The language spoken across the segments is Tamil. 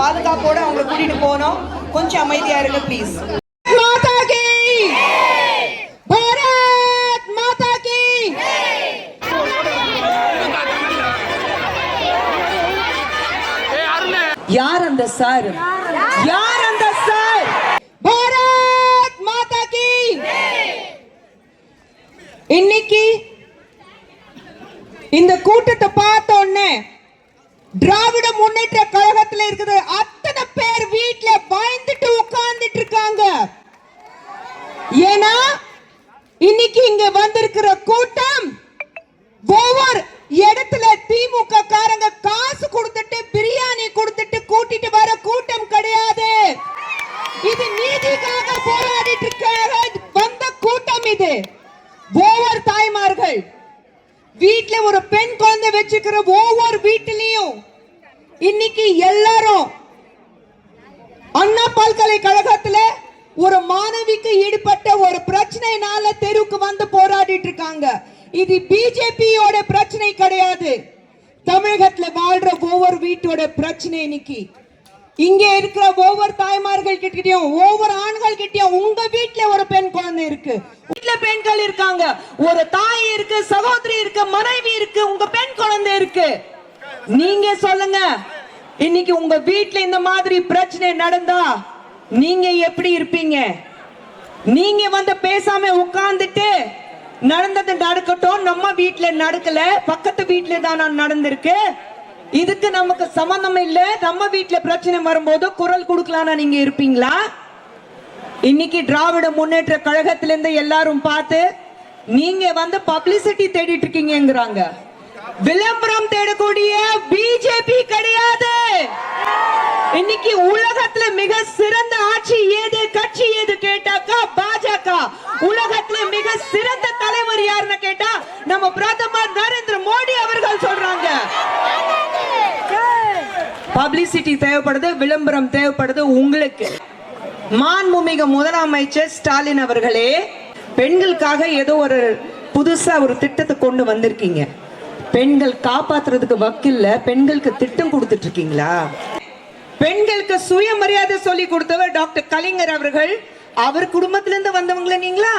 பாதுகாப்போடு அவங்க கூட்டிட்டு போனோம் கொஞ்சம் அமைதியா இருங்க ப்ளீஸ் யார் அந்த சார்? யார் அந்த சார்? பாரத் மாதா கே! இன்னைக்கு இந்த கூட்டத்தை பார்த்த உடனே திராவிட முன்னேற்ற கழகத்துல இருக்குது. அத்தனை பேர் வீட்டுல பயந்துட்டு உட்கார்ந்துட்டு இருக்காங்க. ஏன்னா இன்னைக்கு இங்க வந்திருக்கிற கூட்டம் ஒவ்வொரு இடத்துல திமுக காரங்க காசு கொடுத்துட்டு பிரியாணி கொடுத்துட்டு கூட்டிட்டு வர கூட்டம் கிடையாது. இது நீதிக்காக போராடிட்டு இருக்க வந்த கூட்டம் இது. ஒவ்வொரு தாய்மார்கள் வீட்டுல ஒரு பெண் குழந்தை வச்சுக்கிற ஒவ்வொரு வீட்டிலையும் இன்னைக்கு எல்லாரும் அண்ணா பல்கலைக்கழகத்துல ஒரு மாணவிக்கு ஈடுபட்ட ஒரு பிரச்சனைனால தெருவுக்கு வந்து போராடிட்டு இருக்காங்க. இது பிஜேபியோட பிரச்சனை கிடையாது. தமிழகத்துல வாழ்ற ஒவ்வொரு வீட்டோட பிரச்சனை இன்னைக்கு. இங்க இருக்கிற ஒவ்வொரு தாய்மார்கள் கிட்டயும் ஒவ்வொரு ஆண்கள் கிட்டயும் உங்க வீட்டுல ஒரு பெண் குழந்தை இருக்கு. வீட்டுல பெண்கள் இருக்காங்க. ஒரு தாய் இருக்கு சகோதரி இருக்கு மனைவி இருக்கு உங்க பெண் குழந்தை இருக்கு. நீங்க சொல்லுங்க. இன்னைக்கு உங்க வீட்ல இந்த மாதிரி பிரச்சனை நடந்தா நீங்க எப்படி இருப்பீங்க? நீங்க வந்து பேசாம உட்கார்ந்துட்டு நடந்தது நடக்கட்டும் நம்ம வீட்ல நடக்கல பக்கத்து வீட்ல தான் நடந்திருக்கு. இதுக்கு நமக்கு சம்பந்தம் இல்ல. நம்ம வீட்ல பிரச்சனை வரும்போது குரல் கொடுக்கலாம் நீங்க இருப்பீங்களா? இன்னைக்கு திராவிட முன்னேற்ற கழகத்திலிருந்து எல்லாரும் பார்த்து நீங்க வந்து பப்ளிசிட்டி தேடிட்டு இருக்கீங்கிறாங்க விளம்பரம் தேடக்கூடிய பிஜேபி கிடையாது. இன்னைக்கு உலகத்துல மிக சிறந்த ஆட்சி ஏது கட்சி ஏது கேட்டாக்கா பாஜக. உலகத்துல மிக சிறந்த தலைவர் யாருன்னு கேட்டா நம்ம பிரதமர் நரேந்திர மோடி அவர்கள் சொல்றாங்க. பப்ளிசிட்டி தேவைப்படுது விளம்பரம் தேவைப்படுது உங்களுக்கு. மாண்புமிகு முதலமைச்சர் ஸ்டாலின் அவர்களே பெண்களுக்காக ஏதோ ஒரு புதுசா ஒரு திட்டத்தை கொண்டு வந்திருக்கீங்க. பெண்கள் காப்பாத்துறதுக்கு வக்கில்ல பெண்களுக்கு திட்டம் கொடுத்துட்டு இருக்கீங்களா பெண்களுக்கு சுயமரியாதை சொல்லி கொடுத்தவர் டாக்டர் கலைஞர் அவர்கள். அவர் குடும்பத்துல இருந்து வந்தவங்கள நீங்களா?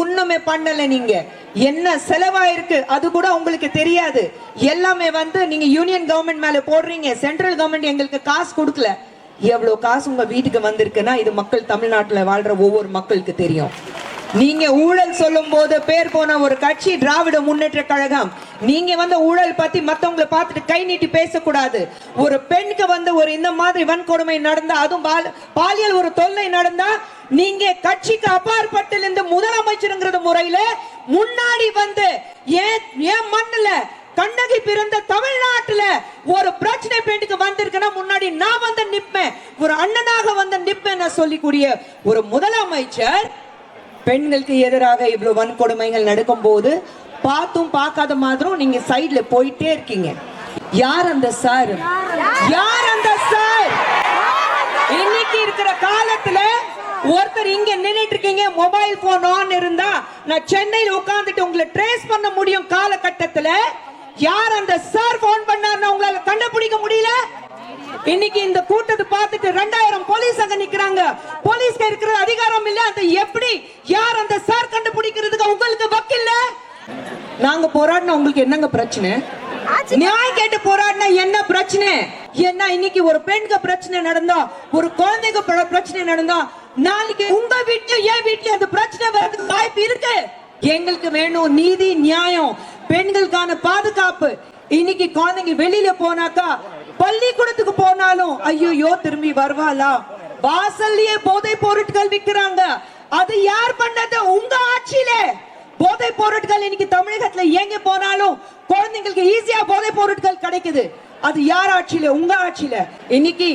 ஒண்ணுமே பண்ணல நீங்க. என்ன செலவாயிருக்கு? அது கூட உங்களுக்கு தெரியாது. எல்லாமே வந்து நீங்க யூனியன் கவர்மெண்ட் மேல போடுறீங்க. சென்ட்ரல் கவர்மெண்ட் எங்களுக்கு காசு கொடுக்கல. எவ்வளவு காசு உங்க வீட்டுக்கு வந்திருக்குன்னா இது மக்கள் தமிழ்நாட்டுல வாழ்ற ஒவ்வொரு மக்களுக்கு தெரியும். நீங்க ஊழல் சொல்லும் போது பேர் போன ஒரு கட்சி திராவிட முன்னேற்ற கழகம். நீங்க வந்து ஊழல் பத்தி மத்தவங்களை பார்த்துட்டு கை நீட்டி பேசக்கூடாது. ஒரு பெண்ணுக்கு வந்து ஒரு இந்த மாதிரி வன்கொடுமை நடந்தா அதுவும் பாலியல் ஒரு தொல்லை நடந்தா நீங்க கட்சிக்கு அப்பாற்பட்டு இந்த முதலமைச்சருங்கிறது முறையில முன்னாடி வந்து ஏன் ஏன் மண்ணுல கண்ணகி பிறந்த தமிழ்நாட்டுல ஒரு பிரச்சனை பெண்ணுக்கு வந்திருக்குன்னா முன்னாடி நான் வந்து நிப்பேன். ஒரு அண்ணனாக வந்து நிப்பேன் சொல்லிக்கூடிய ஒரு முதலமைச்சர் பெண்களுக்கு எதிராக இவ்வளவு வன்கொடுமைகள் நடக்கும் போது பார்த்தும் பார்க்காத மாதிரியும் நீங்க சைடுல போயிட்டே இருக்கீங்க. யார் அந்த சார் யார் அந்த சார் இன்னைக்கு இருக்கிற காலத்துல ஒருத்தர் இங்க நின்னுட்டு இருக்கீங்க மொபைல் போன் ஆன் இருந்தா நான் சென்னையில உட்கார்ந்துட்டு உங்களை ட்ரேஸ் பண்ண முடியும் காலகட்டத்துல. யார் அந்த சார் போன் பண்ணாருன்னு உங்களால கண்டுபிடிக்க முடியல? இன்னைக்கு இந்த கூட்டத்தை பார்த்துட்டு ரெண்டாயிரம் போலீஸ் அங்க நிக்கிறாங்க. போலீஸ்க்கு இருக்கிற அதிகாரம் இல்ல. அந்த எப்படி யார் அந்த சார் கண்டுபிடிக்கிறதுக்கு உங்களுக்கு வக்கில்ல? நாங்க போராடினா உங்களுக்கு என்னங்க பிரச்சனை? நியாயம் கேட்டு போராடினா என்ன பிரச்சனை? என்ன இன்னைக்கு ஒரு பெண்க்கு பிரச்சனை நடந்தா ஒரு குழந்தைக்கு பிர- பிரச்சனை நடந்தா நாளைக்கு உங்க வீட்லயும் என் வீட்லயும் அந்த பிரச்சனை வர்றதுக்கு வாய்ப்பு இருக்கு. எங்களுக்கு வேணும் நீதி நியாயம். பெண்களுக்கான பாதுகாப்பு. இன்னைக்கு குழந்தைங்க வெளியில போனாக்கா பள்ளிக்கூடத்துக்கு போனாலும் ஐயோ திரும்பி வருவாளா? வாசல்லயே போதை பொருட்கள் விக்கிறாங்க அது யார் பண்ணது? உங்க ஆட்சியில. போதை பொருட்கள் இன்னைக்கு தமிழகத்துல எங்க போனாலும் குழந்தைங்களுக்கு ஈஸியா போதை பொருட்கள் கிடைக்குது. அது யார் ஆட்சியில? உங்க ஆட்சியில. இன்னைக்கு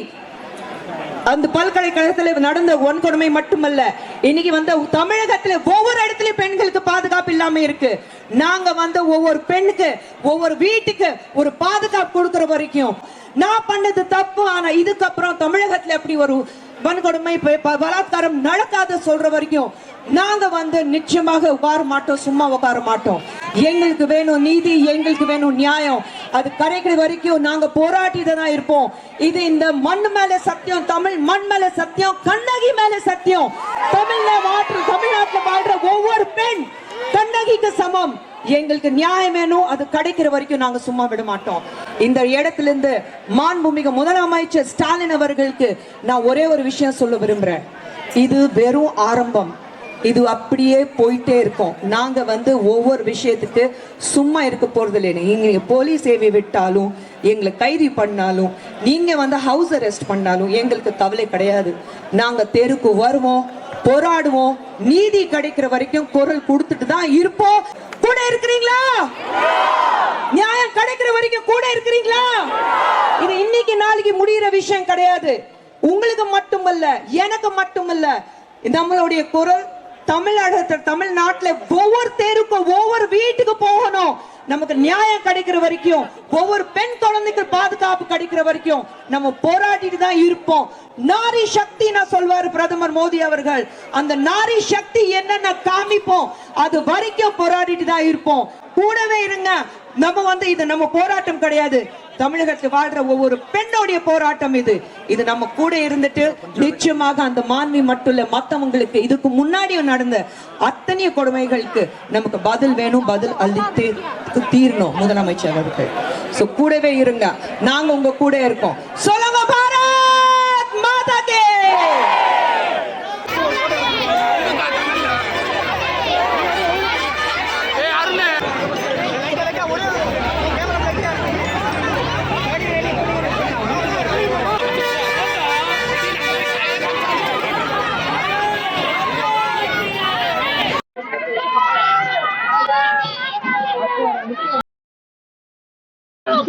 அந்த பல்கலைக்கழகத்துல நடந்த வன்கொடுமை மட்டுமல்ல இன்னைக்கு வந்து தமிழகத்துல ஒவ்வொரு இடத்துலயும் பெண்களுக்கு பாதுகாப்பு இல்லாம இருக்கு. நாங்க வந்து ஒவ்வொரு பெண்ணுக்கு ஒவ்வொரு வீட்டுக்கு ஒரு பாதுகாப்பு கொடுக்கிற வரைக்கும் நான் பண்ணது தப்பு ஆனா இதுக்கப்புறம் தமிழகத்துல எப்படி ஒரு வன்கொடுமை பலாத்காரம் நடக்காத சொல்ற வரைக்கும் நாங்க வந்து நிச்சயமாக உட்கார மாட்டோம் சும்மா உட்கார மாட்டோம். எங்களுக்கு வேணும் நீதி எங்களுக்கு வேணும் நியாயம். அது கிடைக்கிற வரைக்கும் நாங்க போராட்டிட்டு தான் இருப்போம். இது இந்த மண் மேல சத்தியம் தமிழ் மண் மேல சத்தியம் கண்ணகி மேல சத்தியம். தமிழ்ல மாற்று தமிழ்நாட்டுல வாழ்ற ஒவ்வொரு பெண் கண்ணகிக்கு சமம். எங்களுக்கு நியாயம் வேணும் அது கிடைக்கிற வரைக்கும் நாங்க சும்மா விட மாட்டோம். இந்த இடத்திலிருந்து மாண்புமிகு முதலமைச்சர் ஸ்டாலின் அவர்களுக்கு நான் ஒரே ஒரு விஷயம் சொல்ல விரும்புறேன். இது வெறும் ஆரம்பம். இது அப்படியே போயிட்டே இருக்கும். நாங்க வந்து ஒவ்வொரு விஷயத்துக்கு சும்மா இருக்க போறது இல்லைன்னு. நீங்க போலீஸ் சேவை விட்டாலும் எங்களை கைது பண்ணாலும் நீங்க வந்து ஹவுஸ் அரெஸ்ட் பண்ணாலும் எங்களுக்கு கவலை கிடையாது. நாங்க தெருக்கு வருவோம் போராடுவோம். நீதி கிடைக்கிற வரைக்கும் குரல் கொடுத்துட்டு தான் இருப்போம். கூட இருக்கிறீங்களா? வரைக்கும் கூட இருக்கிறீங்களா? இது இன்னைக்கு நாளைக்கு முடியிற விஷயம் கிடையாது. உங்களுக்கு மட்டுமல்ல எனக்கு மட்டுமல்ல. நம்மளுடைய குரல் தமிழகத்தில் தமிழ்நாட்டில் ஒவ்வொரு தேருக்கும் ஒவ்வொரு வீட்டுக்கு போகணும். நமக்கு நியாயம் கிடைக்கிற வரைக்கும் ஒவ்வொரு பெண் குழந்தைக்கு பாதுகாப்பு கிடைக்கிற வரைக்கும் நம்ம போராடிட்டு தான் இருப்போம். நாரி சக்தி நான் சொல்வாரு பிரதமர் மோடி அவர்கள். அந்த நாரி சக்தி என்னன்னு காமிப்போம் அது வரைக்கும் போராடிட்டு தான் இருப்போம். கூடவே இருங்க நம்ம வந்து இது நம்ம போராட்டம் கிடையாது. தமிழகத்தில் வாழ்ற ஒவ்வொரு பெண்ணுடைய போராட்டம் இது. இது நம்ம கூட இருந்துட்டு நிச்சயமாக அந்த மாண்பு மட்டும் இல்ல மத்தவங்களுக்கு இதுக்கு முன்னாடி நடந்த அத்தனை கொடுமைகளுக்கு நமக்கு பதில் வேணும் பதில் அளித்து தீரணும் முதலமைச்சர் அவர்கள். சோ கூடவே இருங்க. நாங்க உங்க கூட இருக்கோம். சொல்லுங்க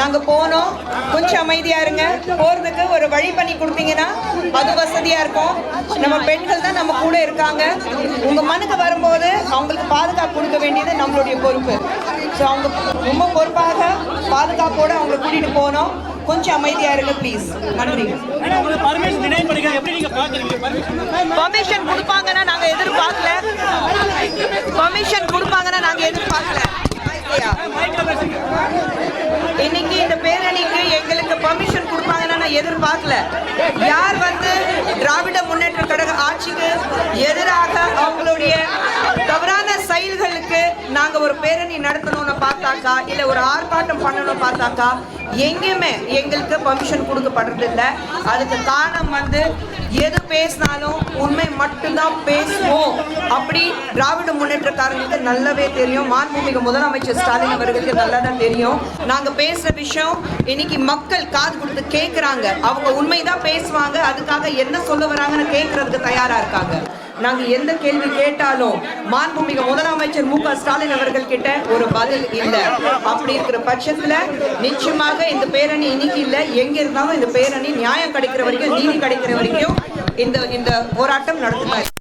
நாங்கள் போனோம். கொஞ்சம் அமைதியாக இருங்க. போகிறதுக்கு ஒரு வழி பண்ணி கொடுத்தீங்கன்னா அது வசதியாக இருக்கும். நம்ம பெண்கள் தான் நம்ம கூட இருக்காங்க. உங்கள் மனுக்கு வரும்போது அவங்களுக்கு பாதுகாப்பு கொடுக்க வேண்டியது நம்மளுடைய பொறுப்பு. ஸோ அவங்க ரொம்ப பொறுப்பாக பாதுகாப்போடு அவங்களை கூட்டிகிட்டு போனோம். கொஞ்சம் அமைதியா இருங்க ப்ளீஸ் நன்றி. உங்களுக்கு பர்மிஷன் கொடுப்பாங்கன்னா நாங்க எதிர்பார்க்கல. பர்மிஷன் கொடுப்பாங்கன்னா நாங்க எதிர்பார்க்கல. இன்னைக்கு இந்த பேரணிக்கு எங்களுக்கு பர்மிஷன் கொடுப்பாங்கன்னா நான் எதிர்பார்க்கல. யார் வந்து திராவிட முன்னேற்ற கழக ஆட்சிக்கு எதிராக அவங்களுடைய தவறான செயல்களுக்கு நாங்க ஒரு பேரணி நடத்தணும்னு பார்த்தாக்கா இல்ல ஒரு ஆர்ப்பாட்டம் பண்ணணும்னு பார்த்தாக்கா எங்கேயுமே எங்களுக்கு பர்மிஷன் கொடுக்கப்படுறது இல்லை. அதுக்கு காரணம் வந்து எது பேசினாலும் உண்மை மட்டும்தான் பேசுவோம். அப்படி திராவிட முன்னேற்றக்காரங்களுக்கு நல்லாவே தெரியும். மாண்புமிகு முதலமைச்சர் ஸ்டாலின் அவர்களுக்கு நல்லா தான் தெரியும். நாங்கள் பேசுகிற விஷயம் இன்னைக்கு மக்கள் காது கொடுத்து கேட்குறாங்க அவங்க உண்மைதான் பேசுவாங்க அதுக்காக என்ன சொல்ல வராங்கன்னு கேட்கறதுக்கு தயாரா இருக்காங்க. நாங்க எந்த கேள்வி கேட்டாலும் மாண்புமிகு முதலமைச்சர் மு க ஸ்டாலின் அவர்கள் கிட்ட ஒரு பதில் இல்ல. அப்படி இருக்கிற பட்சத்துல நிச்சயமாக இந்த பேரணி இன்னைக்கு இல்ல. எங்க இருந்தாலும் இந்த பேரணி நியாயம் கிடைக்கிற வரைக்கும் நீதி கிடைக்கிற வரைக்கும் இந்த இந்த போராட்டம் நடத்துறாங்க